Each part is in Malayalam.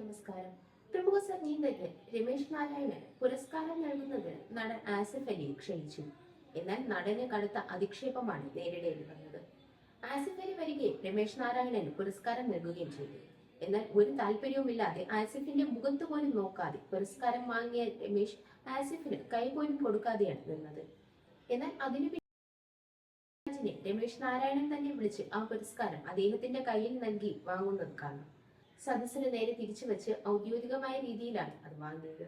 നമസ്കാരം. പ്രമുഖ സംഗീതജ്ഞൻ രമേശ് നാരായണൻ പുരസ്കാരം നൽകുന്നത് നടൻ ആസിഫ് അലി ക്ഷണിച്ചു. എന്നാൽ നടന് കടുത്ത അധിക്ഷേപമാണ് നേരിടേണ്ടി വന്നത്. ആസിഫ് അലി വരികയും രമേശ് നാരായണന് പുരസ്കാരം നൽകുകയും ചെയ്തു. എന്നാൽ ഒരു താല്പര്യവുമില്ലാതെ ആസിഫിന്റെ മുഖത്ത് പോലും നോക്കാതെ പുരസ്കാരം വാങ്ങിയ രമേശ് ആസിഫിന് കൈ പോലും കൊടുക്കാതെയാണ് നിന്നത്. എന്നാൽ അതിനു രമേശ് നാരായണൻ തന്നെ വിളിച്ച് ആ പുരസ്കാരം അദ്ദേഹത്തിന്റെ കയ്യിൽ നൽകി വാങ്ങുന്നത് കാണാം. സദസ്സിന് നേരെ തിരിച്ചു വെച്ച് ഔദ്യോഗികമായ രീതിയിലാണ് അത് വാങ്ങിയത്.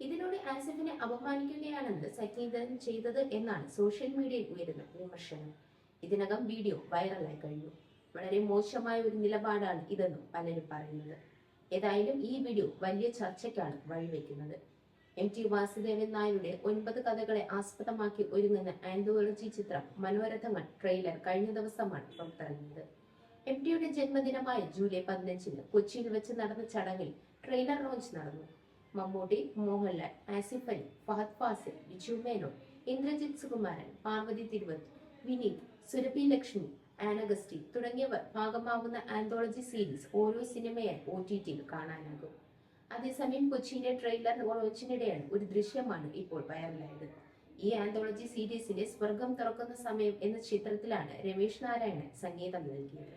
ഇതിലൂടെ ആസിഫിനെ അപമാനിക്കുകയാണെന്ന് സംഗീതം ചെയ്തത് എന്നാണ് സോഷ്യൽ മീഡിയയിൽ ഉയരുന്ന വിമർശനം. ഇതിനകം വീഡിയോ വൈറലായി കഴിഞ്ഞു. വളരെ മോശമായ ഒരു നിലപാടാണ് ഇതെന്നും പലരും പറയുന്നത്. ഏതായാലും ഈ വീഡിയോ വലിയ ചർച്ചയ്ക്കാണ് വഴിവെക്കുന്നത്. എം ടി വാസുദേവൻ നായരുടെ ഒൻപത് കഥകളെ ആസ്പദമാക്കി ഒരുങ്ങുന്ന ആന്തോളജി ചിത്രം മനോരഥങ്ങൾ ട്രെയിലർ കഴിഞ്ഞ ദിവസമാണ് പുറത്തിറങ്ങിയത്. എം ടിയുടെ ജന്മദിനമായ ജൂലൈ പതിനഞ്ചിന് കൊച്ചിയിൽ വെച്ച് നടന്ന ചടങ്ങിൽ ട്രെയിലർ ലോഞ്ച് നടന്നു. മമ്മൂട്ടി മോഹൻലാൽ ആസിഫ് അലി ഫഹദ് ഫാസിൽ ബിജു മേനോൻ ഇന്ദ്രജിത് സുകുമാരൻ പാർവതി തിരുവത്ത് വിനീത് സുരഭി ലക്ഷ്മി ആനഗസ്റ്റി തുടങ്ങിയവർ ഭാഗമാകുന്ന ആന്തോളജി സീരീസ് ഓരോ സിനിമയായി ഒ ടി ടിയിൽ കാണാനാകും. അതേസമയം കൊച്ചിയിലെ ട്രെയിലർ ലോഞ്ചിനിടെയാണ് ഒരു ദൃശ്യമാണ് ഇപ്പോൾ വൈറലായത്. ഈ ആന്തോളജി സീരീസിന്റെ സ്വർഗം തുറക്കുന്ന സമയം എന്ന ചിത്രത്തിലാണ് രമേശ് നാരായണൻ സംഗീതം നൽകിയത്.